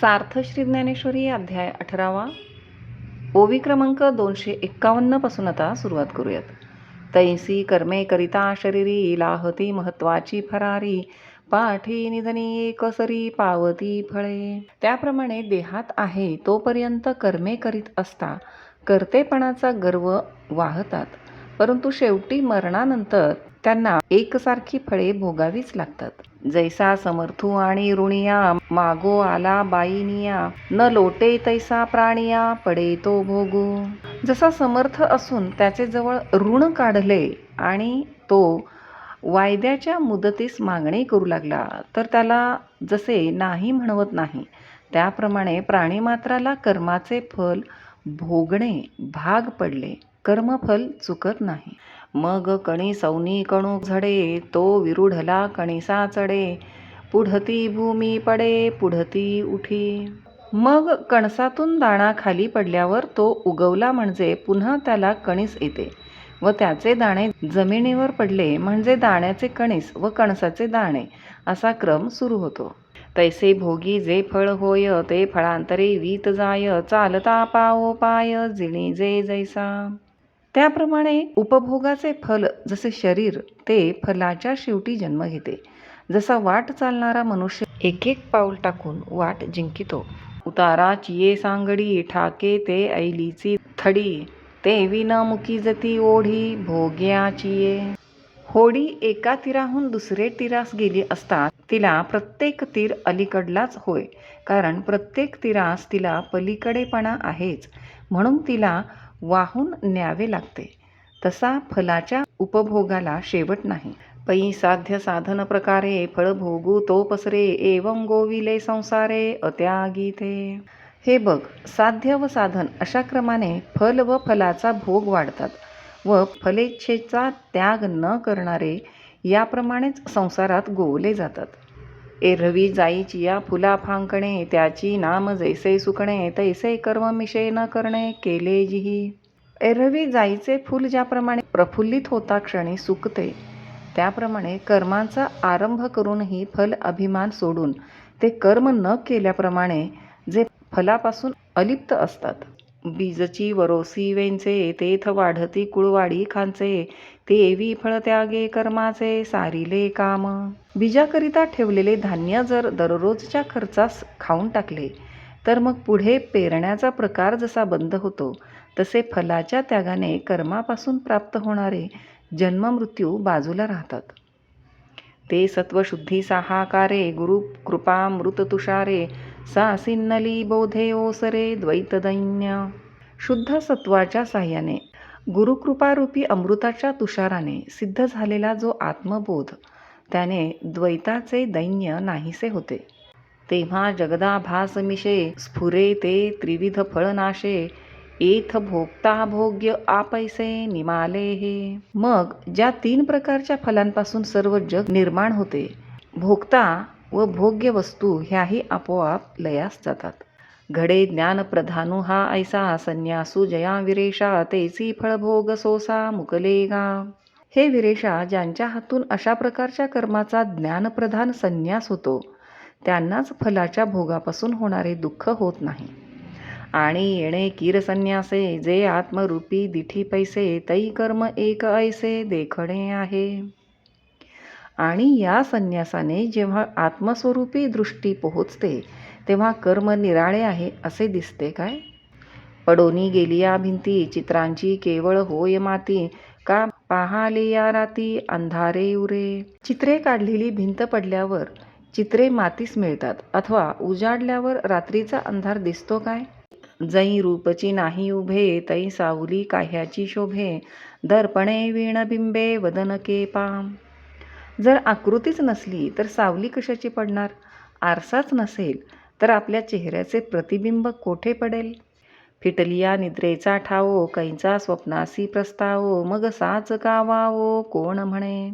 सार्थ श्री ज्ञानेश्वरी अध्याय अठरावा. ओवी क्रमांक दोनशे एक्कावन्नपासून आता सुरुवात करूयात. तैसी कर्मे करिता शरीरी लाहती महत्वाची फरारी पाठी निधनी एकसरी पावती फळे. त्याप्रमाणे देहात आहे तोपर्यंत कर्मे करीत असता कर्तेपणाचा गर्व वाहतात परंतु शेवटी मरणानंतर त्यांना एकसारखी फळे भोगावीच लागतात. जैसा समर्थू आणि ऋणिया मागो आला बाईनिया न लोटे तैसा प्राणिया पडे तो भोगू. जसा समर्थ असून त्याचे जवळ ऋण काढले आणि तो वायद्याच्या मुदतीस मागणी करू लागला तर त्याला जसे नाही म्हणवत नाही त्याप्रमाणे प्राणीमात्राला कर्माचे फल भोगणे भाग पडले कर्मफल चुकत नाही. मग कणी सौनी कणू झडे तो विरुढला कणिसा चढे पुढती भूमी पडे पुढती उठी. मग कणसातून दाणा खाली पडल्यावर तो उगवला म्हणजे पुन्हा त्याला कणीस येते व त्याचे दाणे जमिनीवर पडले म्हणजे दाण्याचे कणीस व कणसाचे दाणे असा क्रम सुरू होतो. तैसे भोगी जे फळ होय ते फळांतरे वीत जाय चालता पाओ पाय जिणी जे जैसा. त्याप्रमाणे उपभोगाचे फल जसे शरीर ते फलाच्या शेवटी जन्म घेते. जसा वाट चालणारा मनुष्य एक एक पाऊल टाकून वाट जिंकितो. उतारा चिये सांगडी ठाके ते ऐलीची थडी ते विनमुखी जती ओढी भोग्याचिये होडी एका तीराहून दुसरे तीरास गेली असता तिला प्रत्येक तीर अलीकडलाच होय. कारण प्रत्येक तीरास तिला पलीकडेपणा आहेच. म्हणून तिला वाहून न्यावे लागते. तसा फलाच्या उपभोगाला शेवट नाही. पै साध्य साधन प्रकारे फळ भोगू तो पसरे एवं गोविले संसारे अत्यागीते. हे बघ साध्य व साधन अशा क्रमाने फल व फलाचा भोग वाढतात व फलेच्छेचा त्याग न करणारे याप्रमाणेच संसारात गोवले जातात. एरवी जाईची या फुला फांकणे त्याची नाम जैसे सुकणे तैसे कर्म मिशे न करणे केले जिही. एरवी जाईचे फूल ज्याप्रमाणे प्रफुल्लित होता क्षणी सुकते त्याप्रमाणे कर्मांचा आरंभ करूनही फल अभिमान सोडून ते कर्म न केल्याप्रमाणे जे फलापासून अलिप्त असतात. बीजची वरोसी वेंचे तेथ वाढती कुळवाडी खांचे तेवी फळ त्यागे कर्माचे सारिले काम. बीजाकरिता ठेवलेले धान्य जर दररोजच्या खर्चास खाऊन टाकले तर मग पुढे पेरण्याचा प्रकार जसा बंद होतो तसे फलाच्या त्यागाने कर्मापासून प्राप्त होणारे जन्ममृत्यू बाजूला राहतात. ते सत्वशुद्धी साहाकारे गुरु कृपामृत तुषारे सासिन्नली बोधे ओसरे द्वैतदैन्य। शुद्ध सत्वाच्या साह्याने गुरुकृपारूपी अमृताच्या तुषाराने सिद्ध झालेला जो आत्मबोध त्याने द्वैताचे दैन्य नाहीसे होते. तेव्हा जगदाभासमिषे स्फुरे ते त्रिविध फळनाशे एथ भोगता भोग्य आपैसे निमाले हे मग ज्या तीन प्रकारच्या फलांपासून सर्व जग निर्माण होते भोगता व भोग्य वस्तू ह्याही आपोआप लयास जातात. घडे ज्ञान प्रधानू हा ऐसा संन्यासू जया विरेषा तेसी फळभोग सोसा मुकले गा हे विरेषा ज्यांच्या हातून अशा प्रकारच्या कर्माचा ज्ञानप्रधान संन्यास होतो त्यांनाच फलाच्या भोगापासून होणारे दुःख होत नाही. आणि येणे कीर संन्यासे जे आत्मरूपी दिठी पैसे तई कर्म एक ऐसे देखणे आहे. आणि या संन्यासाने जेव्हा आत्मस्वरूपी दृष्टी पोहोचते तेव्हा कर्म निराळे आहे असे दिसते काय? पडोनी गेली या भिंती चित्रांची केवळ होय माती का पाहाले या राती अंधारे उरे? चित्रे काढलेली भिंत पडल्यावर चित्रे मातीस मिळतात अथवा उजाडल्यावर रात्रीचा अंधार दिसतो काय? जै रूपची नाही उभे तै सावली काह्याची शोभे. दर्पणे वीणबिंबे वदनके पाम. जर आकृतीच नसली तर सावली कशाची पडणार? आरसाच नसेल तर आपल्या चेहऱ्याचे प्रतिबिंब कोठे पडेल? फिटलिया निद्रेचा ठावो कैचा स्वप्नासी प्रस्तावो मग साच गावावो कोण म्हणे?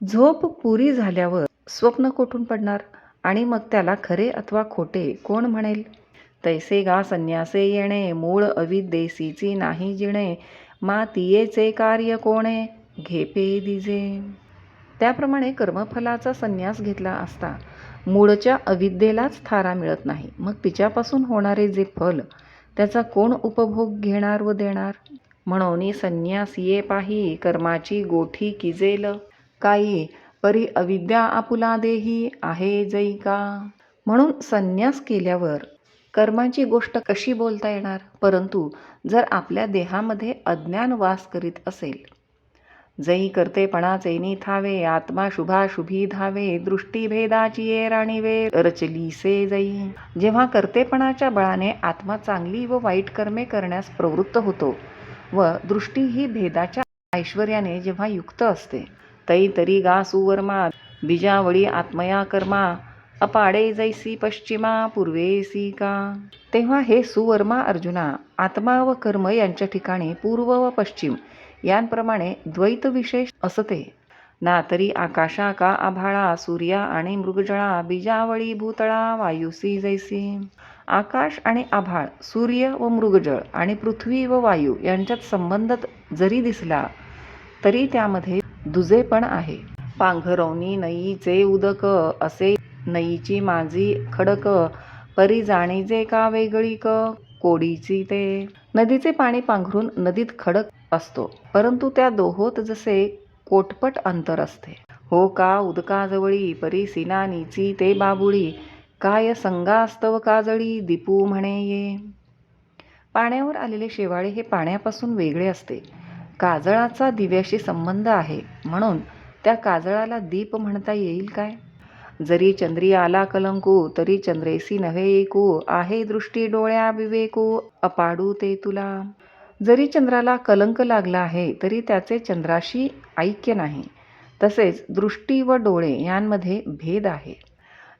झोप पुरी झाल्यावर स्वप्न कोठून पडणार? आणि मग त्याला खरे अथवा खोटे कोण म्हणेल? तैसे गा संन्यासे येणे मूळ अविद्येसीची नाही जिणे मातियेचे कार्य कोणे घेपे दिजे. त्याप्रमाणे कर्मफलाचा संन्यास घेतला असता मूळच्या अविद्येलाच थारा मिळत नाही. मग तिच्यापासून होणारे जे फल त्याचा कोण उपभोग घेणार व देणार? म्हणून संन्यास ये पाही कर्माची गोठी किजेल. काही परी अविद्या आपुला देही आहे जई का? म्हणून संन्यास केल्यावर कर्माची गोष्ट कशी बोलता येणार? परंतु जर आपल्या देहामध्ये अज्ञान वास करीत असेल जई करतेपणाचे निथावे आत्मा शुभाशुभी धावे दृष्टीभेदाची ये राणीवे रचलीसे जई जेव्हा कर्तेपणाच्या बळाने आत्मा चांगली व वाईट कर्मे करण्यास प्रवृत्त होतो व दृष्टी ही भेदाच्या ऐश्वर्याने जेव्हा युक्त असते तै तरी गा सुवर्मा बीजावळी आत्मया कर्मा अपाडे जैसी पश्चिमा पूर्वेसी का? तेव्हा हे सुवर्मा अर्जुना आत्मा व कर्म यांच्या ठिकाणी पूर्व व पश्चिम यांप्रमाणे द्वैत विशेष असते. ना तरी आकाशा का आभाळा सूर्या आणि मृगजळा बीजावळी भूतळा वायुसी जैसी? आकाश आणि आभाळ सूर्य व मृगजळ आणि पृथ्वी व वायू यांच्यात संबंध जरी दिसला तरी त्यामध्ये दुजेपण आहे. पांघरवणी नईचे उदक असे नईची माझी खडक परी जाणीजे का वेगळी क? कोडीची ते. नदीचे पाणी पांघरून नदीत खडक असतो परंतु त्या दोहोत जसे कोटपट अंतर असते. हो का उदकाजवळी परी सिनानीची ते बाबुळी? काय संगास्तव काजळी दीपू म्हणे ये. पाण्यावर आलेले शेवाळे हे पाण्यापासून वेगळे असते. काजळाचा दिव्याशी संबंध आहे म्हणून त्या काजळाला दीप म्हणता येईल काय? जरी चंद्री आला कलंकू तरी चंद्रेसी नव्हे एकू. आहे दृष्टी डोळ्या विवेकू अपाडू ते तुला. जरी चंद्राला कलंक लागला आहे तरी त्याचे चंद्राशी ऐक्य नाही. तसेच दृष्टी व डोळे यांमध्ये भेद आहे.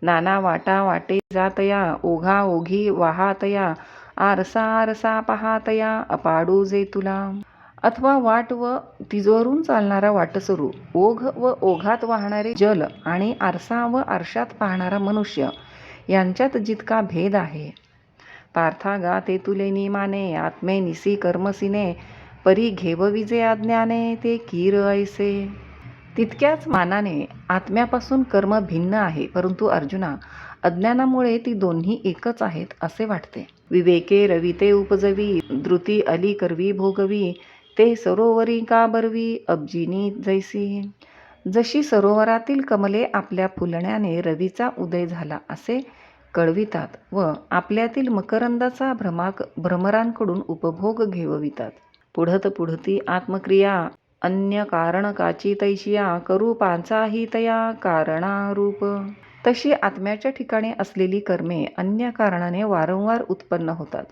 नाना वाटा वाटे जातया ओघा ओघी वाहातया आरसा आरसा पहातया अपाडू जे तुला. अथवा वाट व तिजोरून चालणारा वाटसरू ओघ व ओघात वाहणारे जल आणि आरसा व आरशात पाहणारा मनुष्य यांच्यात जितका भेद आहे. पार्था गा ते तुले निमाने आत्मे निसी कर्मसिने परी घेवविजे अज्ञाने ते कीर ऐसे. तितक्याच मानाने आत्म्यापासून कर्म भिन्न आहे परंतु अर्जुना अज्ञानामुळे ती दोन्ही एकच आहेत असे वाटते. विवेके रविते उपजवी द्रुती अली करवी भोगवी ते सरोवरी का बरवी? अब्जिनी जैसी. जशी सरोवरातील कमले आपल्या फुलण्याने रवीचा उदय झाला असे कळवितात व आपल्यातील मकरंदाचा भ्रमाक भ्रमरांकडून उपभोग घेववितात. पुढत पुढती आत्मक्रिया अन्य कारणकाची तैशिया करू पांचाही तया कारणारूप. तशी आत्म्याच्या ठिकाणी असलेली कर्मे अन्य कारणाने वारंवार उत्पन्न होतात.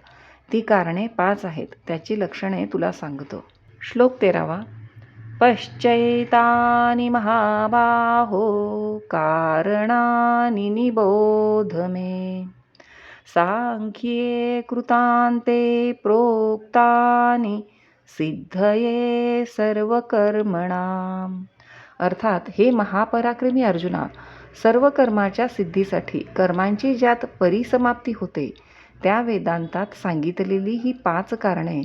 ती कारणे पाच आहेत त्याची लक्षणे तुला सांगतो. श्लोक तेरावा. पश्चैतानि महाबाहो कारणानि निबोध मे। सांख्ये कृतान्ते प्रोक्तानि सिद्धये सर्वकर्मणाम। अर्थात हे महापराक्रमी अर्जुना सर्व कर्माच्या सिद्धीसाठी कर्मांची ज्यात परिसमाप्ती होते त्या वेदांतात सांगितलेली ही पाच कारणे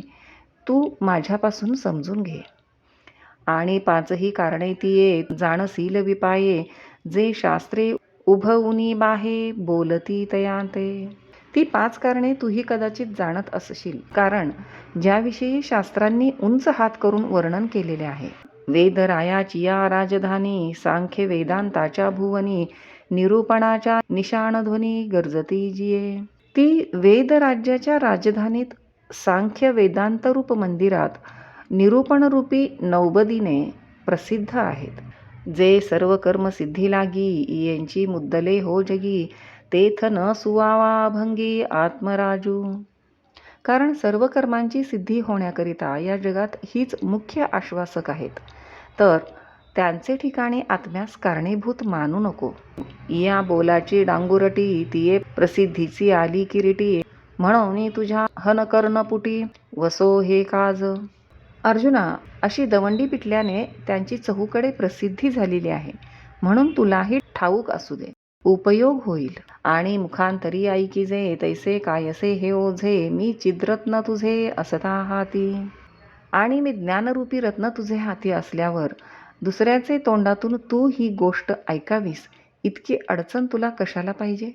तू माझ्यापासून समजून घे. आणि पाचही कारणे ती ये जाणसील विपाये जे शास्त्रे उभवुनी बाहे बोलती तयांते ती पाच कारणे तूही कदाचित जाणत असशील कारण ज्याविषयी शास्त्रांनी उंच हात करून वर्णन केलेले आहे. वेदरायाची या राजधानी सांख्य वेदांताच्या भुवनी निरूपणाच्या निशाणध्वनी गरजती जिये. ती वेद राज्याच्या राजधानीत सांख्य वेदांतरूप मंदिरात निरूपणरूपी नौबदीने प्रसिद्ध आहेत. जे सर्व कर्म सिद्धी लागी यांची मुद्दले हो जगी तेथ न सुवावा भंगी आत्मराजू. कारण सर्व कर्मांची सिद्धी होण्याकरिता या जगात हीच मुख्य आश्वासक आहेत. तर त्यांचे ठिकाणी आत्म्यास कारणीभूत मानू नको. या बोलाची डांगुरटी तिये प्रसिद्धीची आली किरीटी म्हणून तुझ्या हनकर्णपुटी वसो हे काज. अर्जुना अशी दवंडी पिटल्याने त्यांची चहूकडे प्रसिद्धी झालेली आहे. म्हणून तुलाही ठाऊक असू दे. उपयोग होईल. आणि मुखांतरी ऐकी जे तैसे कायसे हे ओझे मी चिद्रत्न तुझे असता हाती. आणि मी ज्ञानरूपी रत्न तुझे हाती असल्यावर दुसऱ्याचे तोंडातून तू ही गोष्ट ऐकावीस. इतकी अडचण तुला कशाला पाहिजे?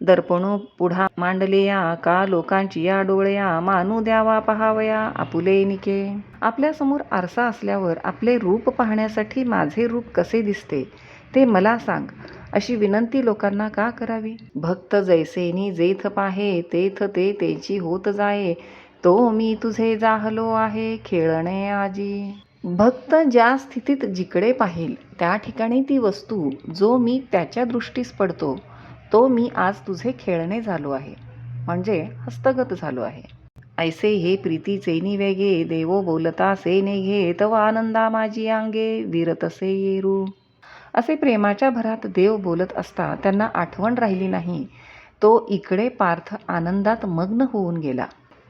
दर्पणो पुढा मांडलेया का लोकांची या डोळ्या? मानू द्यावा पहावया आपुले निके. आपल्यासमोर आरसा असल्यावर आपले रूप पाहण्यासाठी माझे रूप कसे दिसते ते मला सांग. अशी विनंती लोकांना का करावी? भक्त जैसेनी जेथ पाहे तेथ ते त्यांची होत जाये. तो मी तुझे जाहलो आहे खेळणे आजी. भक्त ज्या स्थितीत जिकडे पाहिल त्या ठिकाणी ती वस्तू जो मी त्याच्या दृष्टीस पडतो तो मी आज तुझे खेळणे झालो आहे. म्हणजे हस्तगत झालो आहे. ऐसे हे प्रीतीचे निवेगे देवो बोलता से नेघे तव आनंदा माझी अंगे विरतसे येरू. असे प्रेमाच्या भरात देव बोलत असता त्यांना आठवण राहिली नाही. तो इकडे पार्थ आनंदात मग्न होऊन गेला.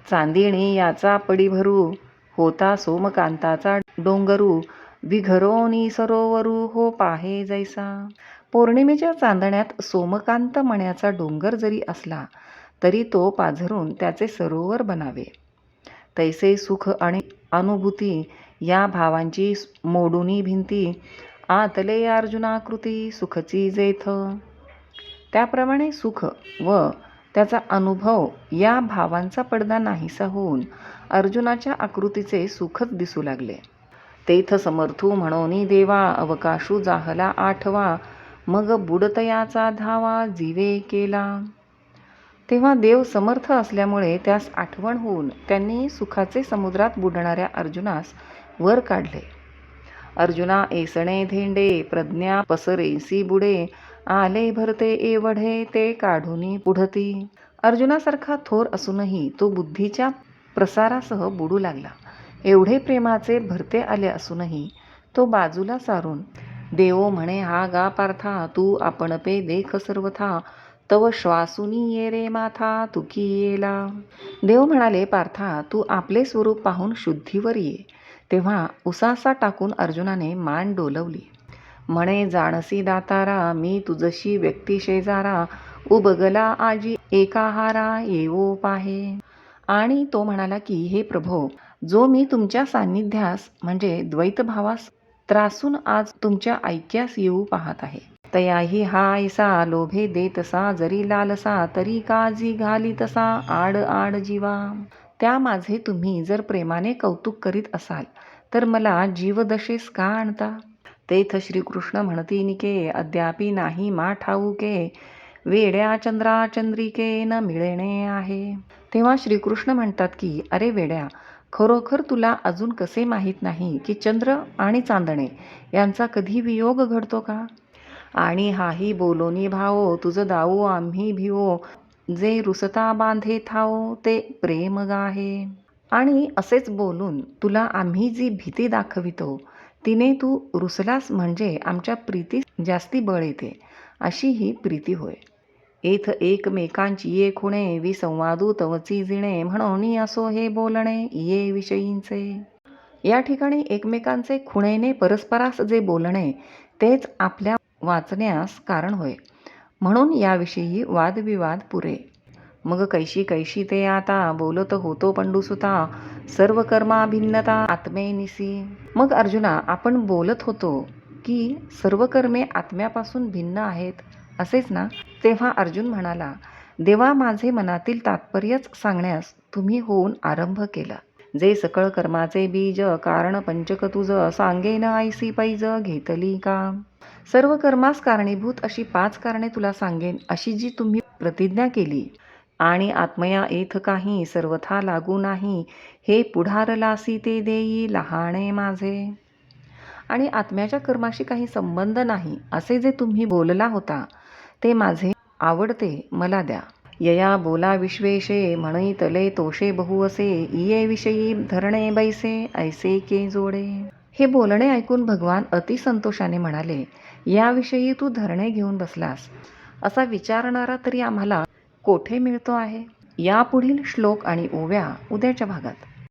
चांदिणी याचा पडी भरू होता सोमकांताचा डोंगरू विघरोनी सरोवरू हो पाहे जैसा. पौर्णिमेच्या चांदण्यात सोमकांत मण्याचा डोंगर जरी असला तरी तो पाझरून त्याचे सरोवर बनावे. तैसे सुख आणि अनुभूती या भावांची मोडुनी भिंती आतले अर्जुनाकृती सुखची जेथ. त्याप्रमाणे सुख व त्याचा अनुभव या भावांचा पडदा नाहीसा होऊन अर्जुनाच्या आकृतीचे सुखच दिसू लागले. तेथ समर्थू म्हणोनी देवा अवकाशू जाहला आठवा. मग बुडतयाचा धावा जीवे केला. तेव्हा देव समर्थ असल्यामुळे त्यास आठवण होऊन त्यांनी सुखाचे समुद्रात बुडणाऱ्या अर्जुनास वर काढले. अर्जुना एसणे धेंडे प्रज्ञा पसरेसी बुडे आले भरते एवढे ते काढूनी पुढती. अर्जुनासारखा थोर असूनही तो बुद्धीच्या प्रसारासह बुडू लागला. एवढे प्रेमाचे भरते आले असूनही तो बाजूला सारून देवो म्हणे हा गा पार्था तू आपण पे देख सर्वथा तव श्वासुनी ये रे माथा तुकी येला. देव म्हणाले पार्था तू आपले स्वरूप पाहून शुद्धीवर ये. तेव्हा उसासा टाकून अर्जुनाने मान डोलवली. म्हणे जाणसी दातारा मी तुझशी व्यक्ती शेजारा उबगला आजी एकाहारा येवो पाहे. आणि तो म्हणाला की हे प्रभो जो मी तुमच्या सान्निध्यास म्हणजे द्वैतभावास त्रासून आज तुमच्या ऐक्यास येऊ पाहत आहे. तयाही हायसा लोभे देतसा जरी लालसा तरी काजी घाली तसा आड आड जीवा. त्या माझे तुम्ही जर प्रेमाने कौतुक करीत असाल तर मला जीवदशेस का आणता? तेथ श्रीकृष्ण म्हणती निके अद्यापि नाही मा ठाऊके वेड्या चंद्रा चंद्रिके न मिळणे आहे. तेव्हा श्रीकृष्ण म्हणतात की अरे वेड्या खरोखर तुला अजून कसे माहीत नाही की चंद्र आणि चांदणे यांचा कधी वियोग घडतो का? आणि हाही बोलोनी भावो तुझं दावो आम्ही भिवो जे रुसता बांधे थाओ ते प्रेम गाहे. आणि असेच बोलून तुला आम्ही जी भीती दाखवितो तिने तू रुसलास म्हणजे आमच्या प्रीती जास्ती बळ येते अशी ही प्रीती होय. एथ एकमेकांची ये खुणे विसंवादू तवची जिणे म्हणून असो हे बोलणे ये विषयींचे. या ठिकाणी एकमेकांचे खुणेने परस्परास जे बोलणे तेच आपल्या वाचण्यास कारण होय. म्हणून याविषयी वादविवाद पुरे. मग कैशी कैशी ते आता बोलत होतो पंडुसुता सर्व कर्माभिन्नता आत्मे आत्मेनिसी मग अर्जुना आपण बोलत होतो की सर्व कर्मे आत्म्यापासून भिन्न आहेत असेच ना? तेव्हा अर्जुन म्हणाला देवा माझे मनातील तात्पर्यच सांगण्यास तुम्ही होऊन आरंभ केला. जे सकळ कर्माचे बीज कारण पंचक तुझ सांगेन आयसी पैज घेतली का? सर्व कर्मास कारणीभूत अशी पाच कारणे तुला सांगेन अशी जी तुम्ही प्रतिज्ञा केली. आणि आत्मया येथ काही सर्वथा लागू नाही. हे पुढारलासी ते देई लहाणे माझे. आणि आत्म्याच्या कर्माशी काही संबंध नाही असे जे तुम्ही बोलला होता ते माझे आवडते मला द्या. यया बोला विश्वेशे म्हणई तले तोषे बहु असे इये विषयी धरणे बैसे ऐसे के जोडे. हे बोलणे ऐकून भगवान अतिसंतोषाने म्हणाले याविषयी तू धरणे घेऊन बसलास. असा विचारणारा तरी आम्हाला कोठे मिळतो आहे? यापुढील श्लोक आणि ओव्या उद्याच्या भागात.